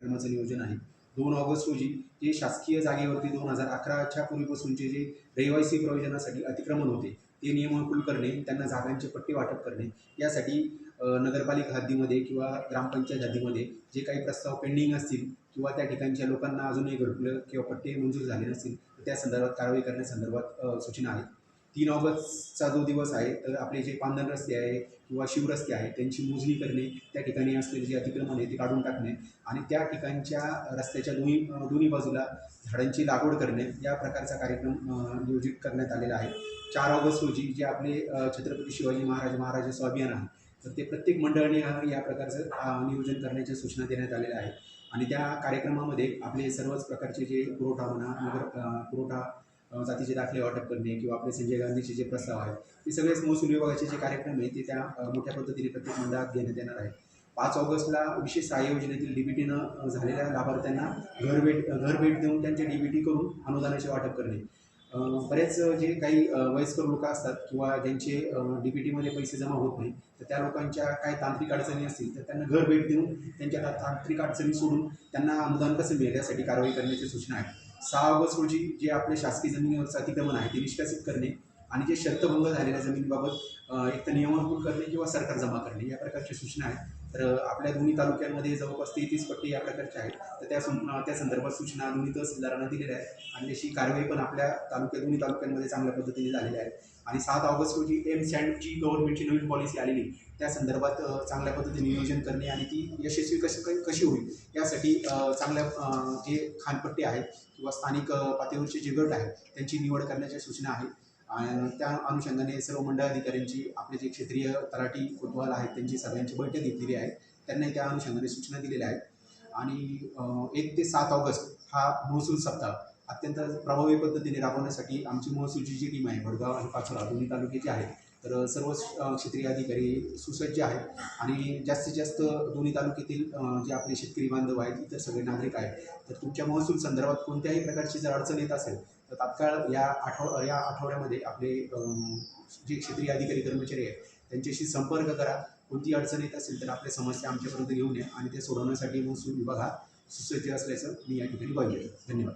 कार्यक्रमाचं नियोजन आहे. दोन ऑगस्ट रोजी जे शासकीय जागेवरती दोन हजार अकराच्या पूर्वीपासूनचे जे रहिवासी प्रयोजनासाठी अतिक्रमण होते ते नियमानुकूल करणे त्यांना जागांचे पट्टे वाटप करणे यासाठी नगरपालिका हद्दीमध्ये किंवा ग्रामपंचायत हद्दीमध्ये जे काही प्रस्ताव पेंडिंग असतील किंवा त्या ठिकाणच्या लोकांना अजूनही घरकुलं किंवा पट्टे मंजूर झाले नसतील तर त्या संदर्भात कारवाई करण्यासंदर्भात सूचना आहेत तीन ऑगस्टचा जो दिवस आहे तर आपले जे पांधन रस्ते आहे किंवा शिवरस्ते आहे त्यांची मोजणी करणे त्या ठिकाणी असलेले जे अतिक्रमण आहे ते काढून टाकणे आणि त्या ठिकाणच्या रस्त्याच्या दोन्ही दोन्ही बाजूला झाडांची लागवड करणे या प्रकारचा कार्यक्रम नियोजित करण्यात आलेला आहे. चार ऑगस्ट रोजी जे आपले छत्रपती शिवाजी महाराज महाराजाचं अभियान आहे तर ते प्रत्येक मंडळाने या प्रकारचं नियोजन करण्याच्या सूचना देण्यात आलेल्या आहेत. आणि त्या कार्यक्रमामध्ये आपले सर्वच प्रकारचे जे पुरवठा म्हणा नगर पुरवठा जातीचे दाखले वाटप करणे किंवा आपले संजय गांधीचे जे प्रस्ताव आहेत ते सगळेच महसूल विभागाचे जे कार्यक्रम आहेत ते त्या मोठ्या पद्धतीने प्रत्येक मंडळात घेण्यात येणार आहे पाच ऑगस्टला विशेष सहाय्य योजनेतील डीबीटीनं झालेल्या लाभार्थ्यांना घर भेट घर भेट देऊन त्यांचे डीबीटी करून अनुदानाचे वाटप करणे. बरेच जे काही वयस्कर लोक असतात किंवा ज्यांचे डी टीमध्ये पैसे जमा होत नाही तर त्या लोकांच्या काही तांत्रिक अडचणी असतील तर त्यांना घर भेट देऊन त्यांच्या तांत्रिक अडचणी सोडून त्यांना अनुदान कसं मिळेल यासाठी कारवाई करण्याची सूचना आहे. सहा ऑगस्ट रोजी जे आपले शासकीय जमिनीवरचं अतिक्रमण आहे ते निष्कासित करणे. आणि जे शर्तभंग झालेल्या जमिनीबाबत एक तर नियमानुकूल करणे किंवा सरकार जमा करणे या प्रकारच्या सूचना आहेत. तर आपल्या दोन्ही तालुक्यांमध्ये जवळपास तेहतीस पट्टी या प्रकारचे आहेत. तर त्या त्या संदर्भात सूचना दोन्ही तहसीलदारांना दिलेल्या आहेत. आणि त्याची कारवाई पण आपल्या तालुक्या दोन्ही तालुक्यांमध्ये चांगल्या पद्धतीने झालेल्या आहे आणि सात ऑगस्ट रोजी एम सँडची गव्हर्नमेंटची नवीन पॉलिसी आलेली. त्या संदर्भात चांगल्या पद्धतीने नियोजन करणे आणि ती यशस्वी कशी कशी होईल यासाठी चांगल्या जे खानपट्टे आहेत किंवा स्थानिक पातळीवरचे जे गट आहेत त्यांची निवड करण्याच्या सूचना आहेत. आणि त्या अनुषंगाने सर्व मंडळ अधिकाऱ्यांची आपले जे क्षेत्रीय तलाठी कोतवाल आहेत त्यांची सगळ्यांची बैठक घेतलेली आहे. त्यांनाही त्या अनुषंगाने सूचना दिलेल्या आहेत. आणि एक ते सात ऑगस्ट हा महसूल सप्ताह अत्यंत प्रभावी पद्धतीने राबवण्यासाठी आमची महसूलची जी टीम आहे वडगाव आणि पाचोरा दोन्ही तालुक्याची आहे. तर सर्व क्षेत्रीय अधिकारी सुसज्ज आहेत. आणि जास्तीत जास्त दोन्ही तालुक्यातील जे आपले शेतकरी बांधव आहेत इतर सगळे नागरिक आहेत. तर तुमच्या महसूल संदर्भात कोणत्याही प्रकारची जर अडचण येत असेल तात्काळ या आठव या आठवड्यामध्ये आपले जे क्षेत्रीय अधिकारी कर्मचारी आहेत त्यांच्याशी संपर्क करा. कोणती अडचण येत असेल तर आपल्या समस्या आमच्यापर्यंत घेऊन या आणि ते सोडवण्यासाठी महसूल विभाग हा सुसज्ज असल्याचं मी या ठिकाणी बघितलं. धन्यवाद.